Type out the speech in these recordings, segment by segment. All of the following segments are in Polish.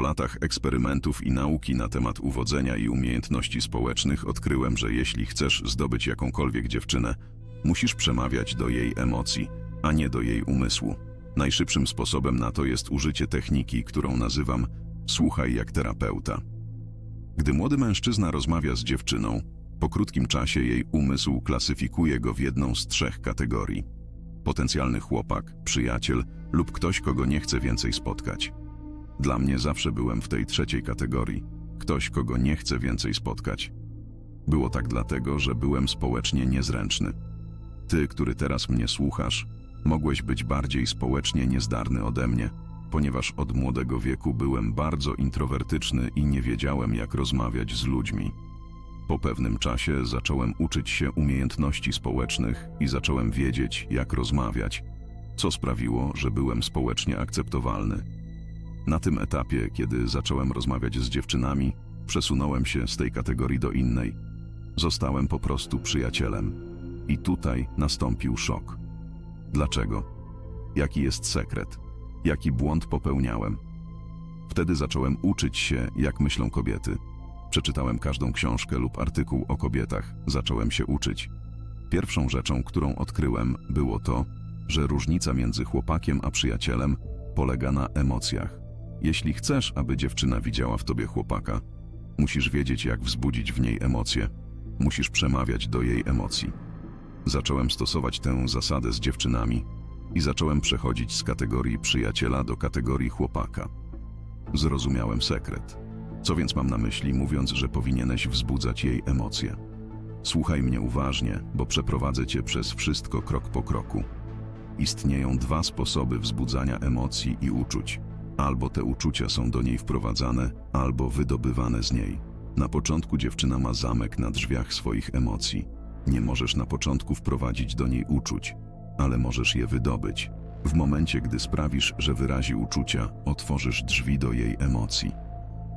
Po latach eksperymentów i nauki na temat uwodzenia i umiejętności społecznych odkryłem, że jeśli chcesz zdobyć jakąkolwiek dziewczynę, musisz przemawiać do jej emocji, a nie do jej umysłu. Najszybszym sposobem na to jest użycie techniki, którą nazywam słuchaj jak terapeuta. Gdy młody mężczyzna rozmawia z dziewczyną, po krótkim czasie jej umysł klasyfikuje go w jedną z trzech kategorii: potencjalny chłopak, przyjaciel lub ktoś, kogo nie chce więcej spotkać. Dla mnie zawsze byłem w tej trzeciej kategorii ktoś, kogo nie chce więcej spotkać. Było tak dlatego, że byłem społecznie niezręczny. Ty, który teraz mnie słuchasz, mogłeś być bardziej społecznie niezdarny ode mnie, ponieważ od młodego wieku byłem bardzo introwertyczny i nie wiedziałem, jak rozmawiać z ludźmi. Po pewnym czasie zacząłem uczyć się umiejętności społecznych i zacząłem wiedzieć, jak rozmawiać, co sprawiło, że byłem społecznie akceptowalny. Na tym etapie, kiedy zacząłem rozmawiać z dziewczynami, przesunąłem się z tej kategorii do innej. Zostałem po prostu przyjacielem. I tutaj nastąpił szok. Dlaczego? Jaki jest sekret? Jaki błąd popełniałem? Wtedy zacząłem uczyć się, jak myślą kobiety. Przeczytałem każdą książkę lub artykuł o kobietach, zacząłem się uczyć. Pierwszą rzeczą, którą odkryłem, było to, że różnica między chłopakiem a przyjacielem polega na emocjach. Jeśli chcesz, aby dziewczyna widziała w tobie chłopaka, musisz wiedzieć, jak wzbudzić w niej emocje. Musisz przemawiać do jej emocji. Zacząłem stosować tę zasadę z dziewczynami i zacząłem przechodzić z kategorii przyjaciela do kategorii chłopaka. Zrozumiałem sekret. Co więc mam na myśli, mówiąc, że powinieneś wzbudzać jej emocje? Słuchaj mnie uważnie, bo przeprowadzę cię przez wszystko krok po kroku. Istnieją dwa sposoby wzbudzania emocji i uczuć. Albo te uczucia są do niej wprowadzane, albo wydobywane z niej. Na początku dziewczyna ma zamek na drzwiach swoich emocji. Nie możesz na początku wprowadzić do niej uczuć, ale możesz je wydobyć. W momencie, gdy sprawisz, że wyrazi uczucia, otworzysz drzwi do jej emocji.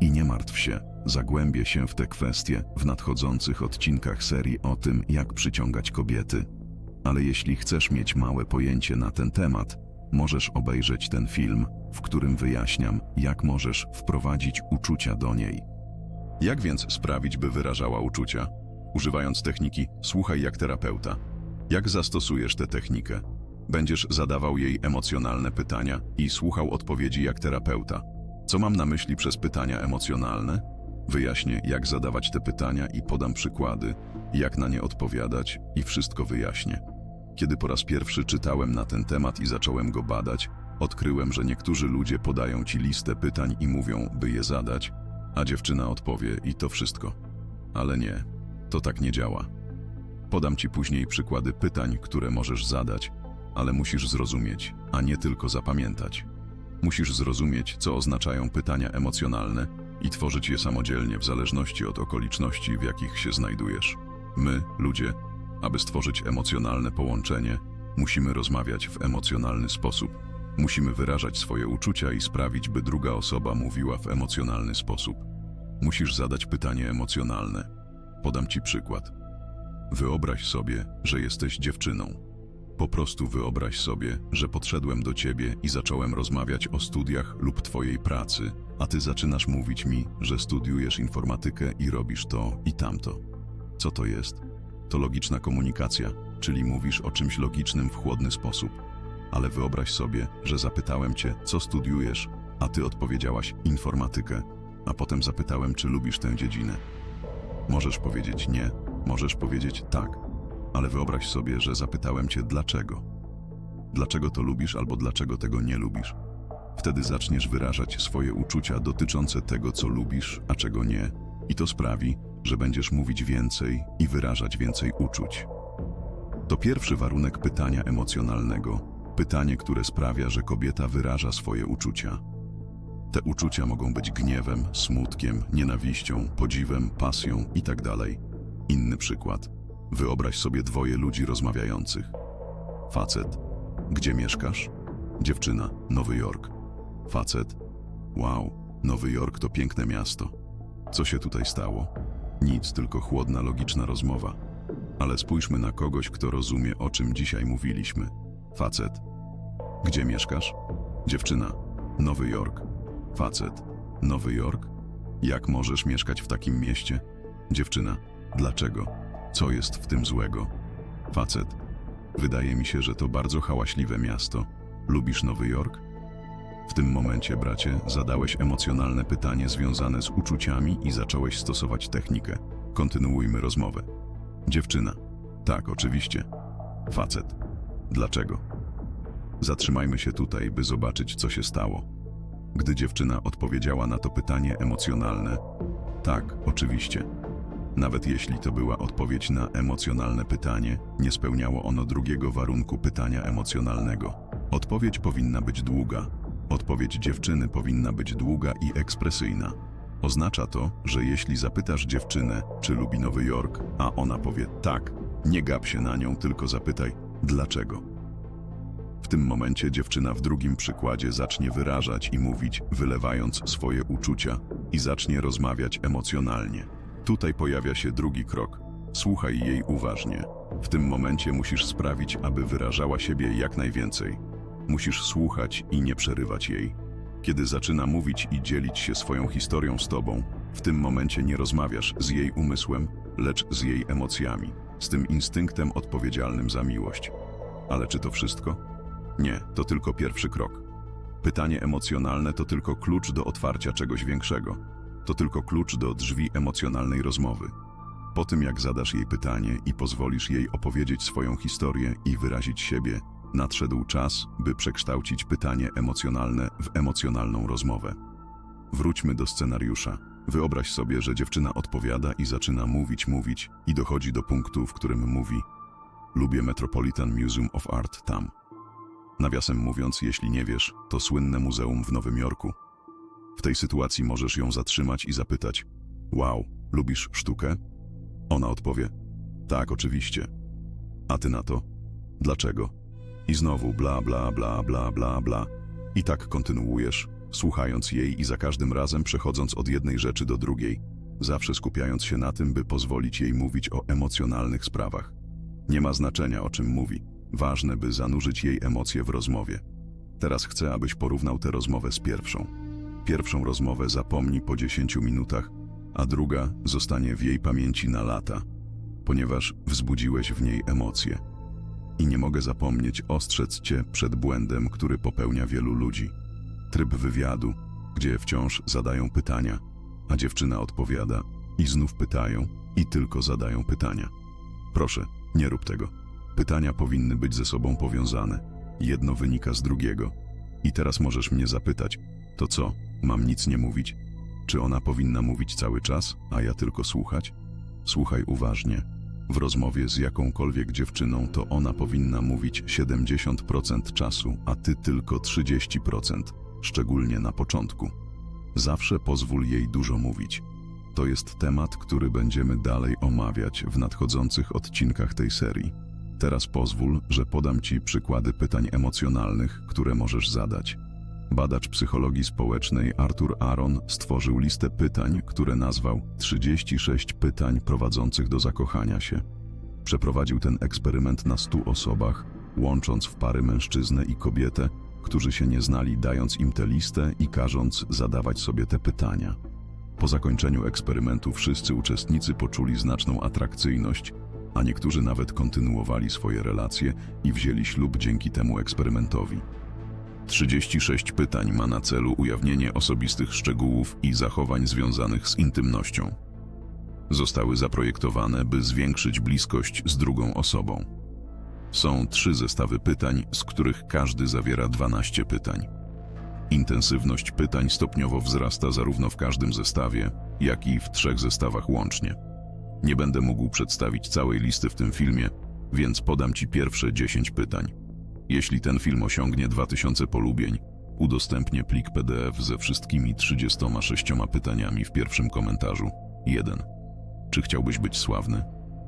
I nie martw się, zagłębię się w te kwestie w nadchodzących odcinkach serii o tym, jak przyciągać kobiety. Ale jeśli chcesz mieć małe pojęcie na ten temat, możesz obejrzeć ten film, w którym wyjaśniam, jak możesz wprowadzić uczucia do niej. Jak więc sprawić, by wyrażała uczucia? Używając techniki słuchaj jak terapeuta. Jak zastosujesz tę technikę? Będziesz zadawał jej emocjonalne pytania i słuchał odpowiedzi jak terapeuta. Co mam na myśli przez pytania emocjonalne? Wyjaśnię, jak zadawać te pytania i podam przykłady, jak na nie odpowiadać i wszystko wyjaśnię. Kiedy po raz pierwszy czytałem na ten temat i zacząłem go badać, odkryłem, że niektórzy ludzie podają ci listę pytań i mówią, by je zadać, a dziewczyna odpowie i to wszystko. Ale nie, to tak nie działa. Podam ci później przykłady pytań, które możesz zadać, ale musisz zrozumieć, a nie tylko zapamiętać. Musisz zrozumieć, co oznaczają pytania emocjonalne i tworzyć je samodzielnie w zależności od okoliczności, w jakich się znajdujesz. My, ludzie, aby stworzyć emocjonalne połączenie, musimy rozmawiać w emocjonalny sposób. Musimy wyrażać swoje uczucia i sprawić, by druga osoba mówiła w emocjonalny sposób. Musisz zadać pytanie emocjonalne. Podam ci przykład. Wyobraź sobie, że jesteś dziewczyną. Po prostu wyobraź sobie, że podszedłem do ciebie i zacząłem rozmawiać o studiach lub twojej pracy, a ty zaczynasz mówić mi, że studiujesz informatykę i robisz to i tamto. Co to jest? To logiczna komunikacja, czyli mówisz o czymś logicznym w chłodny sposób. Ale wyobraź sobie, że zapytałem cię, co studiujesz, a ty odpowiedziałaś informatykę, a potem zapytałem, czy lubisz tę dziedzinę. Możesz powiedzieć nie, możesz powiedzieć tak, ale wyobraź sobie, że zapytałem cię dlaczego. Dlaczego to lubisz albo dlaczego tego nie lubisz. Wtedy zaczniesz wyrażać swoje uczucia dotyczące tego, co lubisz, a czego nie, i to sprawi, że będziesz mówić więcej i wyrażać więcej uczuć. To pierwszy warunek pytania emocjonalnego, pytanie, które sprawia, że kobieta wyraża swoje uczucia. Te uczucia mogą być gniewem, smutkiem, nienawiścią, podziwem, pasją itd. Inny przykład. Wyobraź sobie dwoje ludzi rozmawiających. Facet. Gdzie mieszkasz? Dziewczyna. Nowy Jork. Facet. Wow, Nowy Jork to piękne miasto. Co się tutaj stało? Nic, tylko chłodna, logiczna rozmowa. Ale spójrzmy na kogoś, kto rozumie, o czym dzisiaj mówiliśmy. Facet. Gdzie mieszkasz? Dziewczyna. Nowy Jork. Facet. Nowy Jork? Jak możesz mieszkać w takim mieście? Dziewczyna. Dlaczego? Co jest w tym złego? Facet. Wydaje mi się, że to bardzo hałaśliwe miasto. Lubisz Nowy Jork? W tym momencie, bracie, zadałeś emocjonalne pytanie związane z uczuciami i zacząłeś stosować technikę. Kontynuujmy rozmowę. Dziewczyna. Tak, oczywiście. Facet. Dlaczego? Zatrzymajmy się tutaj, by zobaczyć, co się stało. Gdy dziewczyna odpowiedziała na to pytanie emocjonalne, tak, oczywiście. Nawet jeśli to była odpowiedź na emocjonalne pytanie, nie spełniało ono drugiego warunku pytania emocjonalnego. Odpowiedź powinna być długa. Odpowiedź dziewczyny powinna być długa i ekspresyjna. Oznacza to, że jeśli zapytasz dziewczynę, czy lubi Nowy Jork, a ona powie tak, nie gap się na nią, tylko zapytaj, dlaczego. W tym momencie dziewczyna w drugim przykładzie zacznie wyrażać i mówić, wylewając swoje uczucia i zacznie rozmawiać emocjonalnie. Tutaj pojawia się drugi krok. Słuchaj jej uważnie. W tym momencie musisz sprawić, aby wyrażała siebie jak najwięcej. Musisz słuchać i nie przerywać jej. Kiedy zaczyna mówić i dzielić się swoją historią z tobą, w tym momencie nie rozmawiasz z jej umysłem, lecz z jej emocjami, z tym instynktem odpowiedzialnym za miłość. Ale czy to wszystko? Nie, to tylko pierwszy krok. Pytanie emocjonalne to tylko klucz do otwarcia czegoś większego. To tylko klucz do drzwi emocjonalnej rozmowy. Po tym, jak zadasz jej pytanie i pozwolisz jej opowiedzieć swoją historię i wyrazić siebie, nadszedł czas, by przekształcić pytanie emocjonalne w emocjonalną rozmowę. Wróćmy do scenariusza. Wyobraź sobie, że dziewczyna odpowiada i zaczyna mówić, mówić i dochodzi do punktu, w którym mówi Lubię Metropolitan Museum of Art tam. Nawiasem mówiąc, jeśli nie wiesz, to słynne muzeum w Nowym Jorku. W tej sytuacji możesz ją zatrzymać i zapytać: Wow, lubisz sztukę? Ona odpowie: Tak, oczywiście. A ty na to? Dlaczego? I znowu bla, bla, bla, bla, bla, bla. I tak kontynuujesz, słuchając jej i za każdym razem przechodząc od jednej rzeczy do drugiej, zawsze skupiając się na tym, by pozwolić jej mówić o emocjonalnych sprawach. Nie ma znaczenia, o czym mówi. Ważne, by zanurzyć jej emocje w rozmowie. Teraz chcę, abyś porównał tę rozmowę z pierwszą. Pierwszą rozmowę zapomnij po 10 minutach, a druga zostanie w jej pamięci na lata, ponieważ wzbudziłeś w niej emocje. I nie mogę zapomnieć ostrzec cię przed błędem, który popełnia wielu ludzi. Tryb wywiadu, gdzie wciąż zadają pytania, a dziewczyna odpowiada i znów pytają i tylko zadają pytania. Proszę, nie rób tego. Pytania powinny być ze sobą powiązane. Jedno wynika z drugiego. I teraz możesz mnie zapytać, to co, mam nic nie mówić? Czy ona powinna mówić cały czas, a ja tylko słuchać? Słuchaj uważnie. W rozmowie z jakąkolwiek dziewczyną to ona powinna mówić 70% czasu, a ty tylko 30%, szczególnie na początku. Zawsze pozwól jej dużo mówić. To jest temat, który będziemy dalej omawiać w nadchodzących odcinkach tej serii. Teraz pozwól, że podam Ci przykłady pytań emocjonalnych, które możesz zadać. Badacz psychologii społecznej Arthur Aaron stworzył listę pytań, które nazwał 36 pytań prowadzących do zakochania się. Przeprowadził ten eksperyment na 100 osobach, łącząc w pary mężczyznę i kobietę, którzy się nie znali, dając im tę listę i każąc zadawać sobie te pytania. Po zakończeniu eksperymentu wszyscy uczestnicy poczuli znaczną atrakcyjność, a niektórzy nawet kontynuowali swoje relacje i wzięli ślub dzięki temu eksperymentowi. 36 pytań ma na celu ujawnienie osobistych szczegółów i zachowań związanych z intymnością. Zostały zaprojektowane, by zwiększyć bliskość z drugą osobą. Są trzy zestawy pytań, z których każdy zawiera 12 pytań. Intensywność pytań stopniowo wzrasta zarówno w każdym zestawie, jak i w trzech zestawach łącznie. Nie będę mógł przedstawić całej listy w tym filmie, więc podam Ci pierwsze 10 pytań. Jeśli ten film osiągnie 2000 polubień, udostępnię plik PDF ze wszystkimi 36 pytaniami w pierwszym komentarzu. 1. Czy chciałbyś być sławny?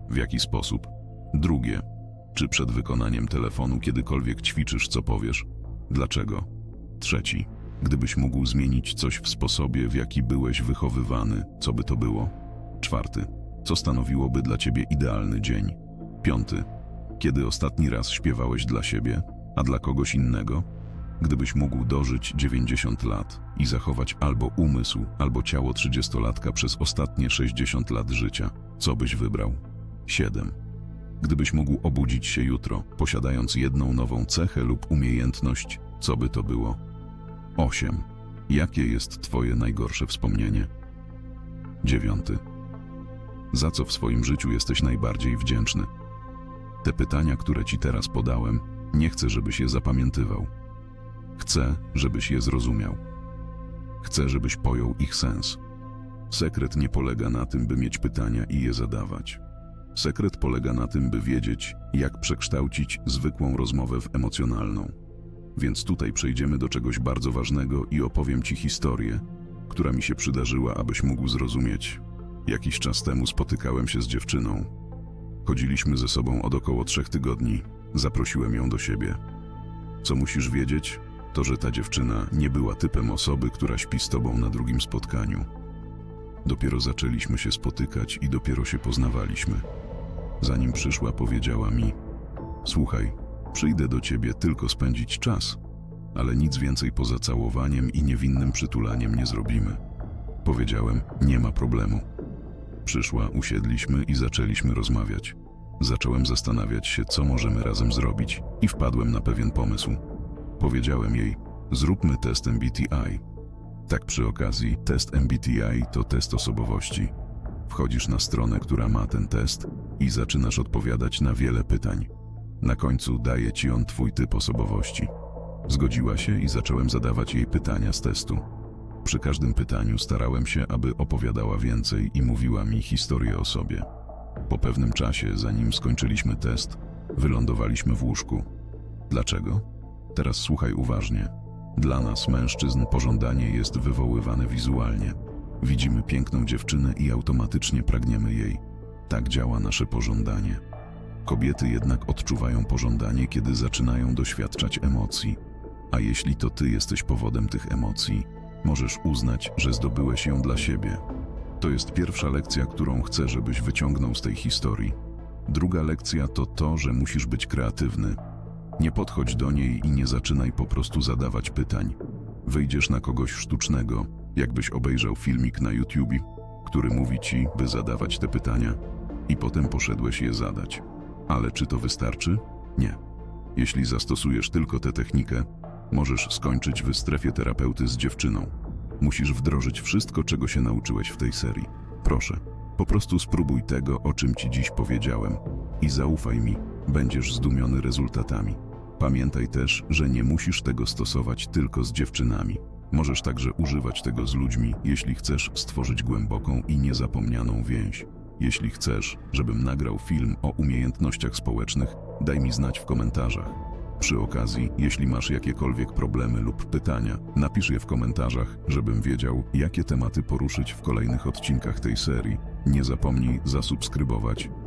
W jaki sposób? Drugie. Czy przed wykonaniem telefonu kiedykolwiek ćwiczysz, co powiesz? Dlaczego? Trzeci. Gdybyś mógł zmienić coś w sposobie, w jaki byłeś wychowywany, co by to było? Czwarty. Co stanowiłoby dla ciebie idealny dzień? Piąty. Kiedy ostatni raz śpiewałeś dla siebie, a dla kogoś innego? Gdybyś mógł dożyć 90 lat i zachować albo umysł, albo ciało 30-latka przez ostatnie 60 lat życia, co byś wybrał? 7. Gdybyś mógł obudzić się jutro, posiadając jedną nową cechę lub umiejętność, co by to było? 8. Jakie jest Twoje najgorsze wspomnienie? 9. Za co w swoim życiu jesteś najbardziej wdzięczny? Te pytania, które Ci teraz podałem, nie chcę, żebyś je zapamiętywał. Chcę, żebyś je zrozumiał. Chcę, żebyś pojął ich sens. Sekret nie polega na tym, by mieć pytania i je zadawać. Sekret polega na tym, by wiedzieć, jak przekształcić zwykłą rozmowę w emocjonalną. Więc tutaj przejdziemy do czegoś bardzo ważnego i opowiem Ci historię, która mi się przydarzyła, abyś mógł zrozumieć. Jakiś czas temu spotykałem się z dziewczyną. Chodziliśmy ze sobą od około trzech tygodni. Zaprosiłem ją do siebie. Co musisz wiedzieć, to że ta dziewczyna nie była typem osoby, która śpi z tobą na drugim spotkaniu. Dopiero zaczęliśmy się spotykać i dopiero się poznawaliśmy. Zanim przyszła, powiedziała mi: Słuchaj, przyjdę do ciebie tylko spędzić czas, ale nic więcej poza całowaniem i niewinnym przytulaniem nie zrobimy. Powiedziałem: Nie ma problemu. Przyszła, usiedliśmy i zaczęliśmy rozmawiać. Zacząłem zastanawiać się, co możemy razem zrobić, i wpadłem na pewien pomysł. Powiedziałem jej: Zróbmy test MBTI. Tak przy okazji, test MBTI to test osobowości. Wchodzisz na stronę, która ma ten test i zaczynasz odpowiadać na wiele pytań. Na końcu daje ci on twój typ osobowości. Zgodziła się i zacząłem zadawać jej pytania z testu. Przy każdym pytaniu starałem się, aby opowiadała więcej i mówiła mi historię o sobie. Po pewnym czasie, zanim skończyliśmy test, wylądowaliśmy w łóżku. Dlaczego? Teraz słuchaj uważnie. Dla nas, mężczyzn, pożądanie jest wywoływane wizualnie. Widzimy piękną dziewczynę i automatycznie pragniemy jej. Tak działa nasze pożądanie. Kobiety jednak odczuwają pożądanie, kiedy zaczynają doświadczać emocji. A jeśli to ty jesteś powodem tych emocji, możesz uznać, że zdobyłeś ją dla siebie. To jest pierwsza lekcja, którą chcę, żebyś wyciągnął z tej historii. Druga lekcja to to, że musisz być kreatywny. Nie podchodź do niej i nie zaczynaj po prostu zadawać pytań. Wyjdziesz na kogoś sztucznego, jakbyś obejrzał filmik na YouTube, który mówi ci, by zadawać te pytania, i potem poszedłeś je zadać. Ale czy to wystarczy? Nie. Jeśli zastosujesz tylko tę technikę, możesz skończyć w strefie terapeuty z dziewczyną. Musisz wdrożyć wszystko, czego się nauczyłeś w tej serii. Proszę, po prostu spróbuj tego, o czym ci dziś powiedziałem i zaufaj mi, będziesz zdumiony rezultatami. Pamiętaj też, że nie musisz tego stosować tylko z dziewczynami. Możesz także używać tego z ludźmi, jeśli chcesz stworzyć głęboką i niezapomnianą więź. Jeśli chcesz, żebym nagrał film o umiejętnościach społecznych, daj mi znać w komentarzach. Przy okazji, jeśli masz jakiekolwiek problemy lub pytania, napisz je w komentarzach, żebym wiedział, jakie tematy poruszyć w kolejnych odcinkach tej serii. Nie zapomnij zasubskrybować